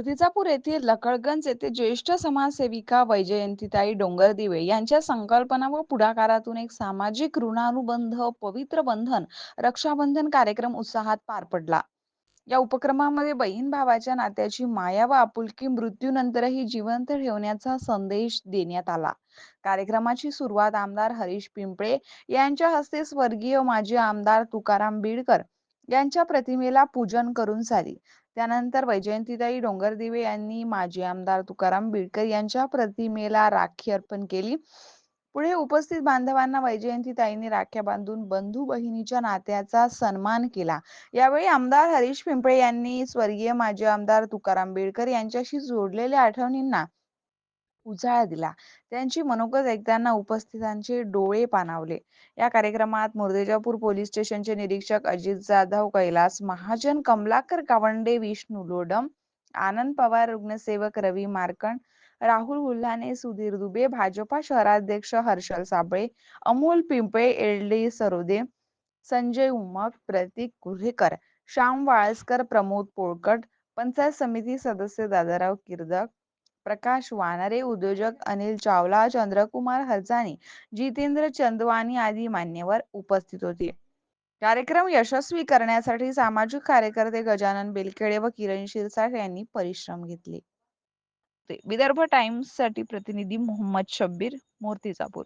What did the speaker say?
मूर्तिजापूर येथील लकडगंज येथे ज्येष्ठ समाजसेविका वैजयंतीताई डोंगरदिवे यांच्या संकल्पना व पुढाकारातून एक सामाजिक ऋणानुबंध पवित्र बंधन रक्षाबंधन कार्यक्रम उत्साहात पार पडला. या उपक्रमामध्ये बहीण भावाच्या नात्याची माया व आपुलकी मृत्यूनंतरही जिवंत ठेवण्याचा संदेश देण्यात आला. कार्यक्रमाची सुरुवात आमदार हरीश पिंपळे यांच्या हस्ते स्वर्गीय माजी आमदार तुकाराम बीडकर यांच्या प्रतिमेला पूजन करून झाली त्यानंतर वैजयंतीताई डोंगरदिवे यांनी माजी आमदार तुकाराम बिडकर यांच्या प्रतिमेला राखी अर्पण केली. पुढे उपस्थित बांधवांना वैजयंतीताईंनी राख्या बांधून बंधू बहिणीच्या नात्याचा सन्मान केला. यावेळी आमदार हरीश पिंपळे यांनी स्वर्गीय माजी आमदार तुकाराम बिडकर यांच्याशी जोडलेल्या आठवणींना उजाळा दिला. त्यांची मनोगत ऐकताना उपस्थितांचे डोळे पाणावले. या कार्यक्रमात मुर्देजापूर पोलीस स्टेशनचे निरीक्षक अजित जाधव कैलास महाजन कमलाकर कावंडे विष्णू लोडम आनंद पवार रुग्णसेवक रवी मार्कंड राहुल हुल्लाने सुधीर दुबे भाजपा शहराध्यक्ष हर्षल साबळे अमोल पिंपळे एलडी सरोदे संजय उमक प्रतीक कुर्हेकर श्याम वाळसकर प्रमोद पोळकट पंचायत समिती सदस्य दादाराव किर्दक प्रकाश वानरे उद्योजक अनिल चावला चंद्रकुमार हरजानी जितेंद्र चंदवानी आदी मान्यवर उपस्थित होते. कार्यक्रम यशस्वी करण्यासाठी सामाजिक कार्यकर्ते गजानन बेलखेडे व किरण शिरसाट यांनी परिश्रम घेतले. विदर्भ टाइम्ससाठी प्रतिनिधी मोहम्मद शब्बीर मूर्तिजापूर.